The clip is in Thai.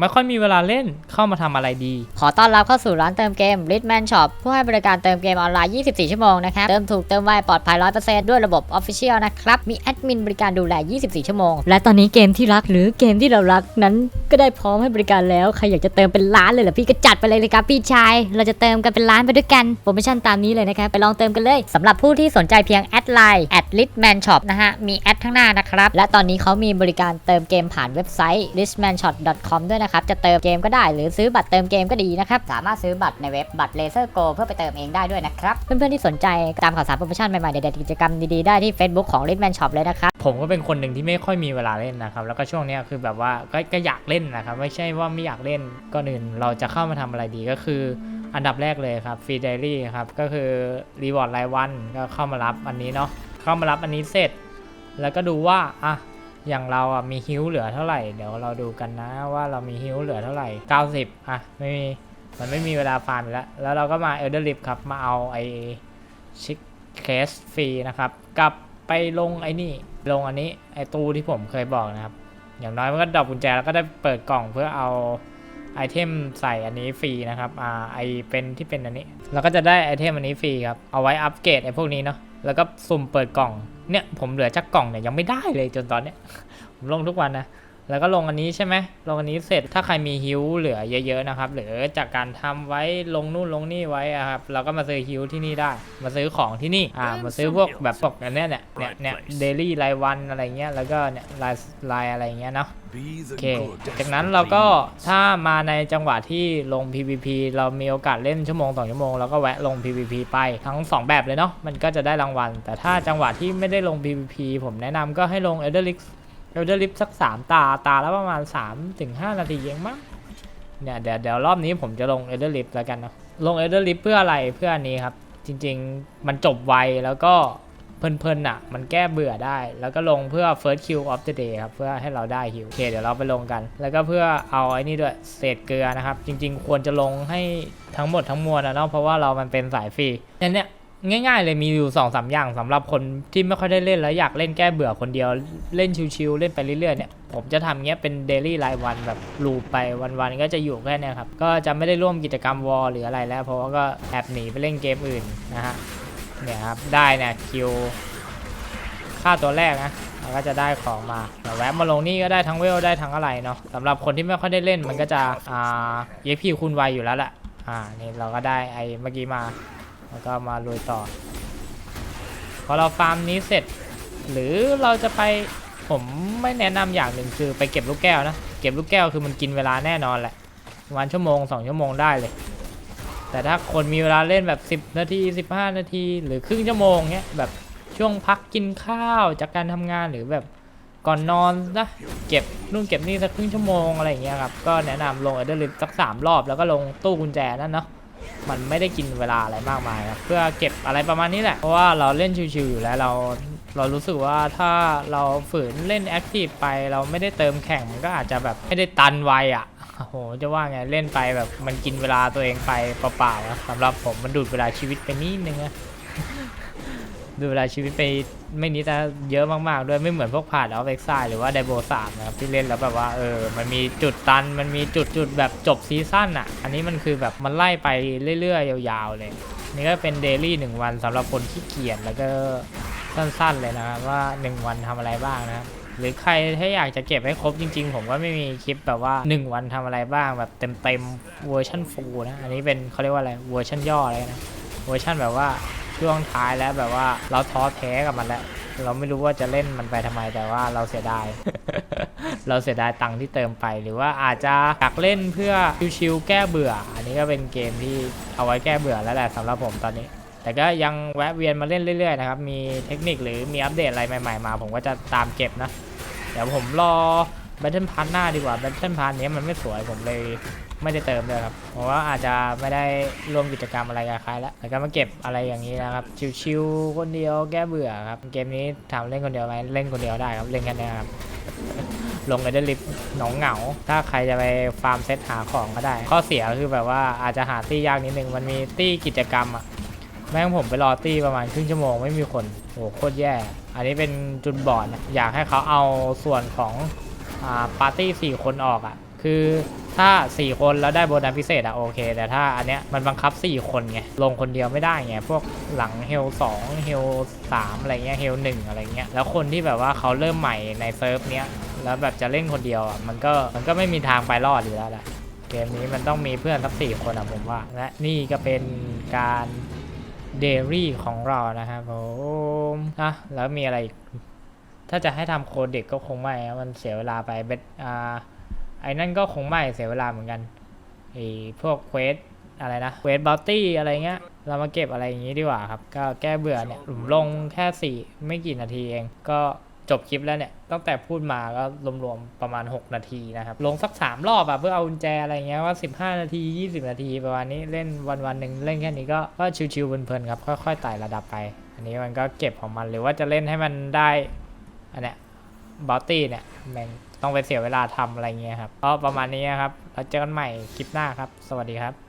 ไม่ค่อยมีเวลาเล่นเข้ามาทำอะไรดี ขอต้อนรับเข้าสู่ร้านเติมเกม Litman Shop ผู้ให้บริการเติมเกมออนไลน์ 24 ชั่วโมงนะครับ เติมถูกเติมไวปลอดภัย 100%ด้วยระบบ Official นะครับ มีแอดมินบริการดูแล 24 ชั่วโมง และตอนนี้เกมที่รักหรือเกมที่เรารักนั้นก็ได้พร้อมให้บริการแล้ว ใครอยากจะเติมเป็นล้านเลยเหรอพี่ก็จัดไปเลยเลยครับพี่ชาย เราจะเติมกันเป็นล้านไปด้วยกันโปรโมชั่นตามนี้เลยนะครับไปลองเติมกันเลยสำหรับผู้ที่สนใจเพียงแอดไลน์แอด @litman shop นะฮะมีแอดข้างหน้านะครับและตอนนี้เขามีบริการเติมเกมผ่านเว็บไซต์ litmanshop.com ด้วยนะครับ จะเติมเกมก็ได้หรือซื้อบัตรเติมเกมก็ดีนะครับ สามารถซื้อบัตรในเว็บบัตร Laser Go เพื่อไปเติมเองได้ด้วยนะครับ เพื่อนๆที่สนใจตามข่าวสารโปรโมชั่นใหม่ๆเด็ดๆกิจกรรมดีๆได้ที่ Facebook ของ litman shop เลยนะครับ ผมก็เป็นคนหนึ่งที่ไม่ค่อยมีเวลาเล่นนะครับแล้วก็ช่วงนี้คือแบบว่าก็ก็อยากเล่นนะครับไม่ใช่ว่าไม่อยากเล่นก่อนอื่นเราจะเข้ามาทำอะไรดีก็คืออันดับแรกเลยครับฟรีไดรี่ครับก็คือรีวอร์ดรายวันก็เข้ามารับอันนี้เนาะเข้ามารับอันนี้เสร็จ แล้วก็ดูว่าอะ อย่างเราอะมีฮิ้วเหลือเท่าไหร่ เดี๋ยวเราดูกันนะว่าเรามีฮิ้วเหลือเท่าไหร่ 90 อะ ไม่มี มันไม่มีเวลาฟาร์มอีกแล้ว แล้วเราก็มาเอลเดอร์ลิฟครับ มาเอาไอชิคเคสฟรีนะครับ กลับไปลงไอ้นี่ ลงอันนี้ ไอตู้ที่ผมเคยบอกนะครับ อย่างน้อยมันก็ดอปกุญแจแล้วก็ได้เปิดกล่องเพื่อเอาไอเทมใส่อันนี้ฟรีนะครับ อ่า ไอเป็นที่เป็นอันนี้แล้วก็จะได้ไอเทมอันนี้ฟรีครับ เอาไว้อัปเกรดไอพวกนี้เนาะ แล้วก็สุ่มเปิดกล่อง เนี่ยผมเหลือจากกล่องเนี่ยยังไม่ได้เลยจนตอนเนี้ยผมลงทุกวันนะ แล้วก็ลงอันนี้ใช่ไหมลงอันนี้เสร็จถ้าใครมีฮิวเหลือเยอะๆนะครับหรือจากการทำไว้ลงนู่นลงนี่ไว้อะครับเราก็มาซื้อฮิวที่นี่ได้ มาซื้อของที่นี่อ่ามาซื้อพวกแบบพวกอันเนี้ยเนี่ยเนี่ยเนี่ยเดลี่รายวันอะไรเงี้ยแล้วก็เนี่ยรายรายอะไรเงี้ยเนาะ Be โอ the เค good จากนั้นเราก็ถ้ามาในจังหวะที่ลง PVP เรามีโอกาสเล่นชั่วโมง2ชั่วโมงเราก็แวะลง PVP ไปทั้ง 2 แบบเลยเนาะมันก็จะได้รางวัล แต่ถ้าจังหวะที่ไม่ได้ลง PVP ผมแนะนำก็ให้ลง Elder Rift Elder Rift สัก 3 ตาตาและประมาณ 3-5นาทีเองมั้งเนี่ยเดี๋ยวเดี๋ยวรอบนี้ผมจะลง Elder Rift แล้วกันเนาะลง Elder Rift เพื่ออะไรเพื่ออันนี้ครับ จริง ๆ มันจบไวแล้วก็เพลินๆอะ มันแก้เบื่อได้ แล้วก็ลงเพื่อ first kill of the day ครับ เพื่อให้เราได้ฮิวโอเคเดี๋ยวเราไปลงกัน แล้วก็เพื่อเอาไอ้นี่ด้วยเศษเกลือนะครับ จริง ๆ ควรจะลงให้ทั้งหมดทั้งมวลนะเนาะเพราะว่าเรามันเป็นสายฟรีแต่เนี้ย ง่าย ๆ เลยมีอยู่2องสาอย่างสำหรับคนที่ไม่ค่อยได้เล่นแล้วอยากเล่นแก้เบื่อคนเดียวเล่นชิวๆเล่นไปเรื่อยๆเนี่ยผมจะทำเงี้ยเป็นเดลี่รายวันแบบลูปไปวันๆก็จะอยู่แค่นี้ครับก็จะไม่ได้ร่วมกิจกรรมวอลหรืออะไรแล้ว เพราะว่าก็แอบหนีไปเล่นเกมอื่นนะฮะเนี่ยครับได้เนี่ยคิวค่าตัวแรกนะเราก็จะได้ของมาเดี๋ยวแวะมาลงนี่ก็ได้ทั้งเวลได้ทั้งอะไรเนาะสำหรับคนที่ไม่ค่อยได้เล่นมันก็จะอ่าเยพีคูณไวอยู่แล้วแหละอ่านี่เราก็ได้ไอ้เมื่อกี้มา แล้วก็มาลุยต่อ พอเราฟาร์มนี้เสร็จ หรือเราจะไปผมไม่แนะนำอย่างหนึ่งคือไปเก็บลูกแก้วนะ เก็บลูกแก้วคือมันกินเวลาแน่นอนแหละประมาณชั่วโมงสองชั่วโมงได้เลย แต่ถ้าคนมีเวลาเล่นแบบ 10 นาที 15 นาที หรือครึ่งชั่วโมงเงี้ยแบบช่วงพักกินข้าวจากการทำงานหรือแบบก่อนนอนนะเก็บนู่นเก็บนี่สักครึ่งชั่วโมงอะไรอย่างเงี้ยครับก็แนะนำลงเอเดอร์ลิฟสักสามรอบแล้วก็ลงตู้กุญแจนั่นเนาะ มันไม่ได้กินเวลาอะไรมากมายครับเพื่อเก็บอะไรประมาณนี้แหละ เพราะว่าเราเล่นชิวๆอยู่แล้วเราเรารู้สึกว่าถ้าเราฝืนเล่นแอคทีฟไปเราไม่ได้เติมแข่งมันก็อาจจะแบบไม่ได้ตันไวอะโอ้โหจะว่าไงเล่นไปแบบมันกินเวลาตัวเองไปเปล่าๆนะสำหรับผมมันดูดเวลาชีวิตไปนิดนึงนะ ดูเวลาชีวิตไปไม่นิดนะเยอะมากๆ ด้วยไม่เหมือนพวกผ่านออฟเอ็กซหรือว่าไดโบสามนะครับที่เล่นแล้วแบบว่าเออมันมีจุดตันมันมีจุดจุดแบบจบซีซั่นอะ อันนี้มันคือแบบมันไล่ไปเรื่อยๆ ยาวๆเลย นี่ก็เป็นเดลี่หนึ่งวันสำหรับคนที่เกียจแล้วก็สั้นๆเลยนะครับว่า 1 วันทำอะไรบ้างนะครับหรือใครถ้าอยากจะเก็บให้ครบจริง ๆ ผมก็ไม่มีคลิปแบบว่า 1 วันทำอะไรบ้างแบบเต็มๆเวอร์ชันฟูลนะอันนี้เป็นเขาเรียกว่าอะไรเวอร์ชันย่ออะไรนะเวอร์ชันแบบว่า ช่วงท้ายแล้วแบบว่าเราท้อแท้กับมันแล้วเราไม่รู้ว่าจะเล่นมันไปทำไมแต่ว่าเราเสียดาย เราเสียดายตังค์ที่เติมไป หรือว่าอาจจะอยากเล่นเพื่อชิวๆแก้เบื่อ อันนี้ก็เป็นเกมที่เอาไว้แก้เบื่อแล้วแหละสำหรับผมตอนนี้ แต่ก็ยังแวะเวียนมาเล่นเรื่อยๆนะครับ มีเทคนิคหรือมีอัปเดตอะไรใหม่ๆมา ผมก็จะตามเก็บนะ เดี๋ยวผมรอ Battle Pass หน้าดีกว่า Battle Pass นี้มันไม่สวยผมเลยไม่ได้เติมเลยครับเพราะว่าอาจจะไม่ได้ร่วมกิจกรรมอะไรกับใครแล้วแล้วก็มาเก็บอะไรอย่างนี้นะครับ ชิวๆคนเดียวแก้เบื่อครับ เกมนี้ถามเล่นคนเดียวไหมเล่นคนเดียวได้ครับ เล่นกันได้ครับ ลงไปได้ลิฟหนองเหงา ถ้าใครจะไปฟาร์มเซตหาของก็ได้ ข้อเสียคือแบบว่าอาจจะหาตี้ยากนิดนึง มันมีตี้กิจกรรมอะแม่งผมไปรอตี้ประมาณครึ่งชั่วโมงไม่มีคน โหโคตรแย่ อันนี้เป็นจุดบอดนะอยากให้เขาเอาส่วนของ ปาร์ตี้สี่คนออกอะ่ะคคือถ้า 4 คนแล้วได้โบนัสพิเศษอะโอเค แต่ถ้าอันเนี้ยมันบังคับ 4 คนไง ลงคนเดียวไม่ได้ไง พวกหลังเฮล2เฮล3อะไรเงี้ยเฮล1อะไรเงี้ย แล้วคนที่แบบว่าเขาเริ่มใหม่ในเซิร์ฟเนี้ย แล้วแบบจะเล่นคนเดียวอะมันก็มันก็ไม่มีทางไปรอดอยู่แล้วแหละเกมนี้มันต้องมีเพื่อนสักสี่คนอะผมว่า และนี่ก็เป็นการเดรี่ของเรานะครับผมนะแล้วมีอะไรอีก ถ้าจะให้ทำโคดเด็กก็คงไม่มันเสียเวลาไปเบ็ดอ่าไอ้นั่นก็คงไม่เสียเวลาเหมือนกันไอ้พวกเควสอะไรนะเควสบัลตี้อะไรเงี้ย เรามาเก็บอะไรอย่างงี้ดีกว่าครับ ก็แก้เบื่อเนี่ยผมลงแค่สี่ไม่กี่นาทีเอง ก็จบคลิปแล้วเนี่ย ตั้งแต่พูดมาก็รวมๆประมาณ 6 นาทีนะครับ ลงสัก 3 รอบอะเพื่อเอากุญแจอะไรเงี้ยว่า 15 นาที 20 นาทีประมาณนี้เล่นวันวันๆหนึ่งเล่นแค่นี้ก็ก็ชิวๆเพลินๆครับ ค่อยๆไต่ระดับไป อันนี้มันก็เก็บของมันหรือว่าจะเล่นให้มันได้ อันเนี้ยบอตตี้เนี่ยแม่งต้องไปเสียเวลาทำอะไรเงี้ยครับก็ประมาณนี้ครับแล้วเจอกันใหม่คลิปหน้าครับ สวัสดีครับ